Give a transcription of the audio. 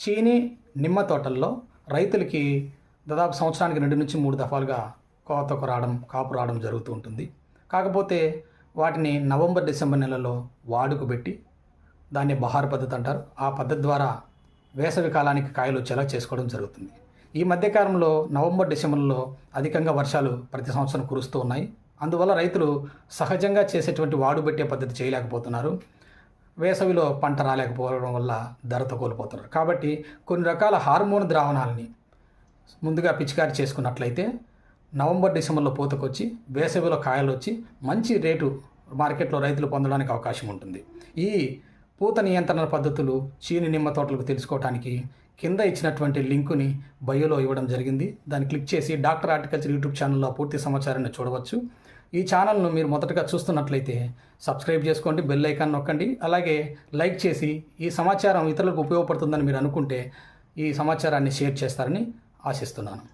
చీని నిమ్మ తోటల్లో రైతులకి దాదాపు సంవత్సరానికి రెండు నుంచి మూడు దఫాలుగా కోతకు రావడం కాపు రావడం జరుగుతూ ఉంటుంది. కాకపోతే వాటిని నవంబర్ డిసెంబర్ నెలలో వాడుకు పెట్టి దాన్ని బహార్ పద్ధతి అంటారు. ఆ పద్ధతి ద్వారా వేసవి కాలానికి కాయలు వచ్చేలా చేసుకోవడం జరుగుతుంది. ఈ మధ్యకాలంలో నవంబర్ డిసెంబర్లో అధికంగా వర్షాలు ప్రతి సంవత్సరం కురుస్తూ ఉన్నాయి. అందువల్ల రైతులు సహజంగా చేసేటువంటి వాడుబెట్టే పద్ధతి చేయలేకపోతున్నారు. వేసవిలో పంట రాలేకపోవడం వల్ల ధరతో కోల్పోతున్నారు కాబట్టి కొన్ని రకాల హార్మోన్ ద్రావణాలని ముందుగా పిచికారి చేసుకున్నట్లయితే నవంబర్ డిసెంబర్లో పూతకొచ్చి వేసవిలో కాయలు వచ్చి మంచి రేటు మార్కెట్లో రైతులు పొందడానికి అవకాశం ఉంటుంది. ఈ పూత నియంత్రణ పద్ధతులు చీని నిమ్మ తోటలకు తెలుసుకోవడానికి కింద ఇచ్చినటువంటి లింకుని బయోలో ఇవ్వడం జరిగింది. దాన్ని క్లిక్ చేసి డాక్టర్ హార్టికల్చర్ యూట్యూబ్ ఛానల్లో పూర్తి సమాచారాన్ని చూడవచ్చు. ఈ ఛానల్ను మీరు మొదటగా చూస్తున్నట్లయితే సబ్స్క్రైబ్ చేసుకోండి బెల్ ఐకాన్ నొక్కండి అలాగే లైక్ చేసి ఈ సమాచారం ఇతరులకు ఉపయోగపడుతుందని మీరు అనుకుంటే ఈ సమాచారాన్ని షేర్ చేస్తారని ఆశిస్తున్నాను.